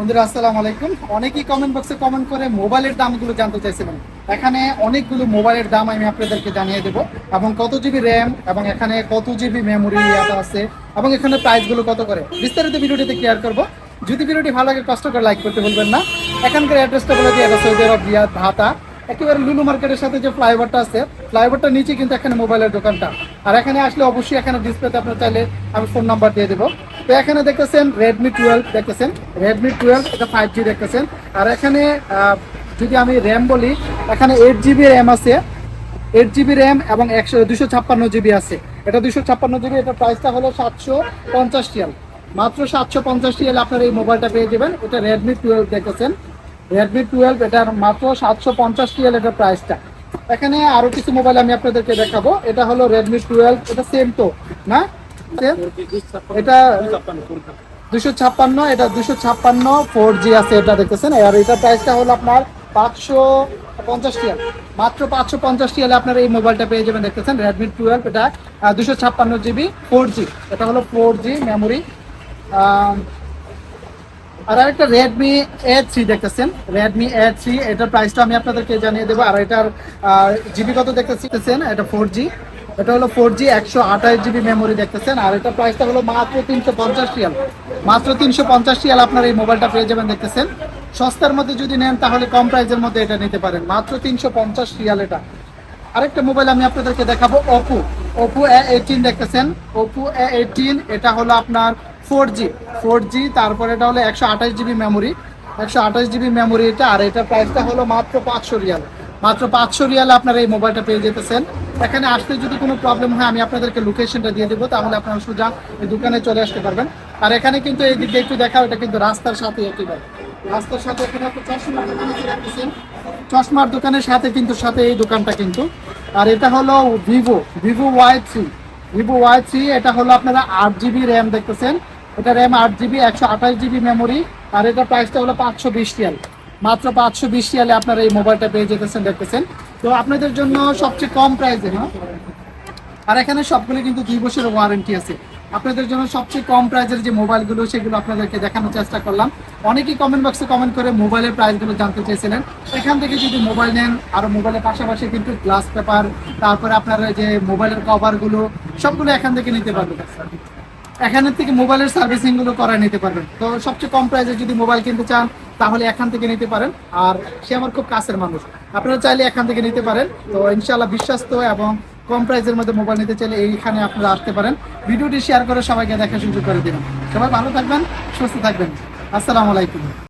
বন্ধুরা, আসসালামু আলাইকুম। অনেকেই কমেন্ট বক্সে কমেন্ট করে মোবাইলের দামগুলো জানতে চাইছিলেন। এখানে অনেকগুলো মোবাইলের দাম আমি আপনাদেরকে জানিয়ে দেবো এবং কত জিবি র্যাম এবং এখানে কত জিবি মেমোরি আছে এবং এখানে প্রাইসগুলো কত করে। বিস্তারিত ভিডিওটিতে ক্লিয়ার করব। যদি ভিডিওটি ভালো লাগে, কষ্ট করে লাইক করতে বলবেন না। এখানকার অ্যাড্রেসটা বলে দিয়ে এটা সৌদি আরব রিয়াদ ঢাকা। একেবারে লুলু মার্কেটের সাথে যে ফ্লাইওভারটা আছে ফ্লাইওভারটার নিচে কিন্তু এখানে মোবাইলের দোকানটা। আর এখানে আসলে অবশ্যই এখানে ডিসপ্লেতে আপনার চাইলে আমি ফোন নাম্বার দিয়ে দেবো। তো এখানে দেখতেছেন রেডমি টুয়েলভ দেখতেছেন? রেডমি টুয়েলভ এটা ফাইভ জি দেখতেছেন। আর এখানে যদি আমি র্যাম বলি, এখানে এইট জিবি র্যাম আছে। এইট জিবি র্যাম এবং একশো, দুশো ছাপ্পান্ন জিবি আছে। এটা দুশো ছাপ্পান্ন জিবি এটা প্রাইসটা হলো সাতশো পঞ্চাশ টিয়াল মাত্র সাতশো পঞ্চাশ টিয়াল আপনার এই মোবাইলটা পেয়ে যাবেন। এটা রেডমি টুয়েলভ দেখতেছেন। রেডমি টুয়েলভ এটার মাত্র সাতশো পঞ্চাশ টিএল এটার প্রাইসটা এখানে আরও কিছু মোবাইল আমি আপনাদেরকে দেখাবো। এটা হলো রেডমি টুয়েলভ এটা সেম তো, না? এটা দুশো ছাপ্পান্ন, এটা দুশো ছাপ্পান্ন ফোর জি আছে এটা দেখতেছেন। আর এটার প্রাইসটা হলো আপনার পাঁচশো পঞ্চাশ টিএল মাত্র পাঁচশো পঞ্চাশ টিএল আপনার এই মোবাইলটা পেয়ে যাবেন দেখতেছেন রেডমি টুয়েলভ এটা দুশো ছাপ্পান্ন জিবি ফোর জি এটা হলো ফোর জি মেমোরি আর আরেকটা রেডমি এ থ্রি দেখতেছেন। রেডমি এ থ্রি এটার প্রাইসটা আমি আপনাদেরকে জানিয়ে দেবো। আর এটার জিবি কত দেখতেছেন? এটা ফোর জি এটা হলো ফোর জি একশো আঠাশ জিবি মেমোরি দেখতেছেন, আর এটা প্রাইসটা হলো মাত্র তিনশো পঞ্চাশ রিয়াল। মাত্র তিনশো পঞ্চাশ রিয়াল আপনার এই মোবাইলটা পেয়ে যাবেন দেখতেছেন। সস্তার মধ্যে যদি নেন, তাহলে কম প্রাইসের মধ্যে এটা নিতে পারেন। মাত্র তিনশো পঞ্চাশ রিয়াল এটা। আরেকটা মোবাইল আমি আপনাদেরকে দেখাবো ওপো ওপো এ এইটিন দেখতেছেন। ওপো এ এইটিন এটা হলো আপনার ফোর জি ফোর জি তারপরে এটা হলো একশো আঠাশ জিবি মেমোরি একশো আঠাশ জিবি মেমোরি এটা, আর এটার প্রাইসটা হলো মাত্র পাঁচশো রিয়াল। মাত্র পাঁচশো রিয়াল আপনার এই মোবাইলটা পেয়ে যেতেছেন। এখানে আসতে যদি কোনো প্রবলেম হয়, আমি আপনাদেরকে লোকেশনটা দিয়ে দেবো, তাহলে আপনারা সোজা এই দোকানে চলে আসতে পারবেন। আর এখানে কিন্তু এই দিকে একটু দেখা এটা কিন্তু রাস্তার সাথে একেবারে। রাস্তার সাথে এখানে চলে চশমার দোকানের সাথে কিন্তু, সাথে এই দোকানটা কিন্তু। আর এটা হলো Vivo Vivo Y three Vivo Y three এটা হলো আপনারা আট জিবি র্যাম দেখতেছেন। এটা র্যাম আট জিবি একশো আঠাশ জিবি মেমোরি আর এটা প্রাইসটা হলো পাঁচশো বিশ রিয়াল। মাত্র পাঁচশো বিশ রিয়ালে আপনারা এই মোবাইলটা পেয়ে যেতেছেন, দেখতেছেন। তো আপনাদের জন্য সবচেয়ে কম প্রাইসে হ্যাঁ? আর এখানে সবগুলো কিন্তু দুই বছরের ওয়ারেন্টি আছে। আপনাদের জন্য সবচেয়ে কম প্রাইসের যে মোবাইলগুলো সেগুলো আপনাদেরকে দেখানোর চেষ্টা করলাম। অনেকেই কমেন্ট বক্সে কমেন্ট করে মোবাইলের প্রাইসগুলো জানতে চেয়েছিলেন। এখান থেকে যদি মোবাইল নেন, আর মোবাইলের পাশাপাশি কিন্তু গ্লাস পেপার তারপরে আপনার যে মোবাইলের কভারগুলো সবগুলো এখান থেকে নিতে পারবেন। এখানের থেকে মোবাইলের সার্ভিসিংগুলো করা নিতে পারবেন। তো সবচেয়ে কম প্রাইসে যদি মোবাইল কিনতে চান, তাহলে এখান থেকে নিতে পারেন। আর সে আমার খুব কাছের মানুষ। আপনারা চাইলে এখান থেকে নিতে পারেন। তো ইনশাআল্লাহ বিশ্বস্ত এবং কম প্রাইসের মধ্যে মোবাইল নিতে চাইলে এইখানে আপনারা আসতে পারেন। ভিডিওটি শেয়ার করে সবাইকে দেখা সুযোগ করে দিন সবাই ভালো থাকবেন, সুস্থ থাকবেন। আসসালামু আলাইকুম।